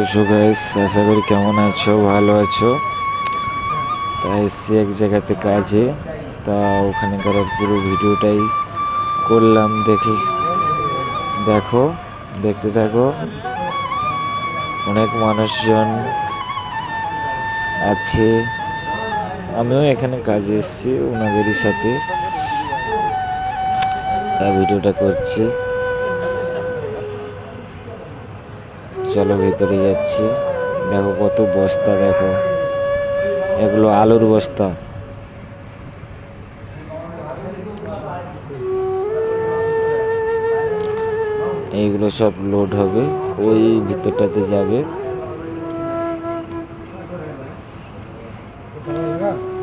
তো সুগাইস আশা করি কেমন আছো? ভালো আছো? তা এসছি এক জায়গাতে কাজে। তা ওখানে ওখানকার পুরো ভিডিওটাই করলাম। দেখি, দেখো, দেখতে থাকো। অনেক মানুষজন আছে। আমিও এখানে কাজে এসেছি, ওনাদেরই সাথে। তা ভিডিওটা করছি। চলো ভেতরে যাচ্ছি। দেখো কত বস্তা, দেখো। এগুলো আলুর বস্তা। এইগুলো সব লোড হবে। ওই ভিতরটাতে যাবে।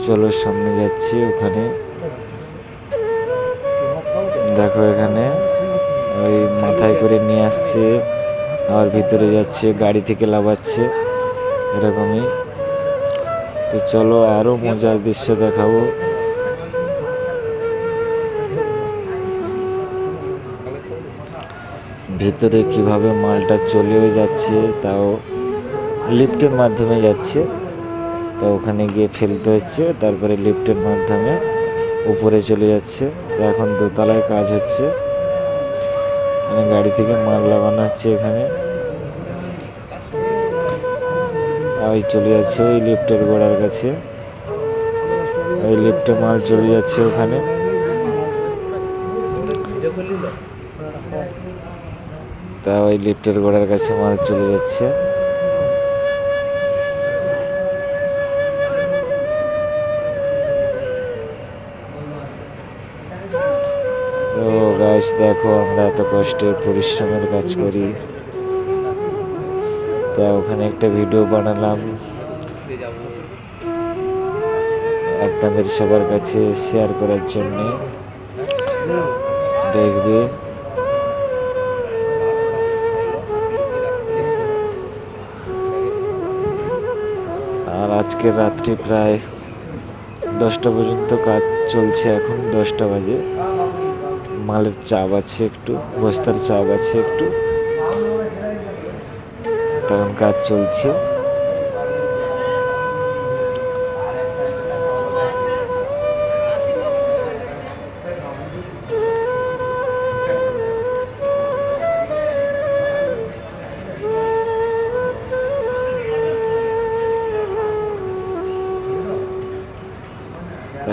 চলো সামনে যাচ্ছি ওখানে। দেখো এখানে। ওই মাথায় করে নিয়ে আসছে। আবার ভিতরে যাচ্ছে, গাড়ি থেকে লাভাচ্ছে এরকমই। তো চলো আরও মজার দৃশ্য দেখাবো। ভিতরে কীভাবে মালটা চলেও যাচ্ছে, তাও লিফটের মাধ্যমে যাচ্ছে। তো ওখানে গিয়ে ফেলতে হচ্ছে, তারপরে লিফটের মাধ্যমে উপরে চলে যাচ্ছে। এখন দোতলায় কাজ হচ্ছে। গাড়ি থেকে মাল লাগানো হচ্ছে এখানে। ওই চলে যাচ্ছে ওই লিফটের গোড়ার কাছে। ওই লিফটে মাল চলে যাচ্ছে ওখানে। তা ওই লিফটের গোড়ার কাছে মাল চলে যাচ্ছে। গাছ দেখো আমরা এত কষ্টের পরিশ্রমের কাজ করি। তা ওখানে একটা ভিডিও বানালাম। আপনাদের সবার কাছে শেয়ার করার জন্য। দেখবে। আর আজকে রাত্রি প্রায় দশটা পর্যন্ত কাজ চলছে এখন, দশটা বাজে। মালের চাপ আছে একটু বস্তার চাপ আছে একটু। তখন কাজ চলছে।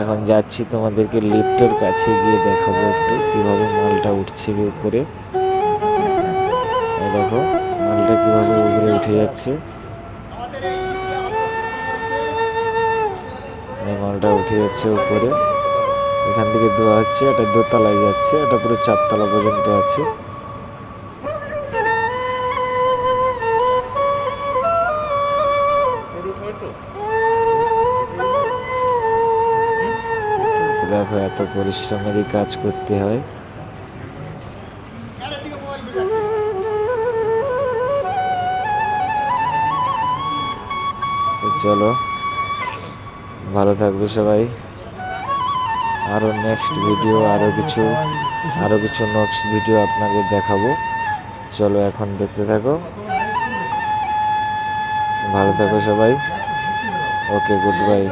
এখন যাচ্ছি তোমাদেরকে লিফটের কাছে গিয়ে দেখাবো একটু, কীভাবে মালটা উঠছে উপরে। দেখো, মালটা কীভাবে উপরে উঠে যাচ্ছে। মালটা উঠে যাচ্ছে উপরে। এখান থেকে দেওয়া হচ্ছে এটা দোতলায় যাচ্ছে এটা পুরো চারতলা পর্যন্ত আছে। পরিশ্রমেরই কাজ করতে হয়। চলো, ভালো থাকবে সবাই। আরও নেক্সট ভিডিও আরও কিছু আরও কিছু নেক্সট ভিডিও আপনাকে দেখাবো। চলো এখন দেখতে থাকো। ভালো থাকো সবাই। Okay good bye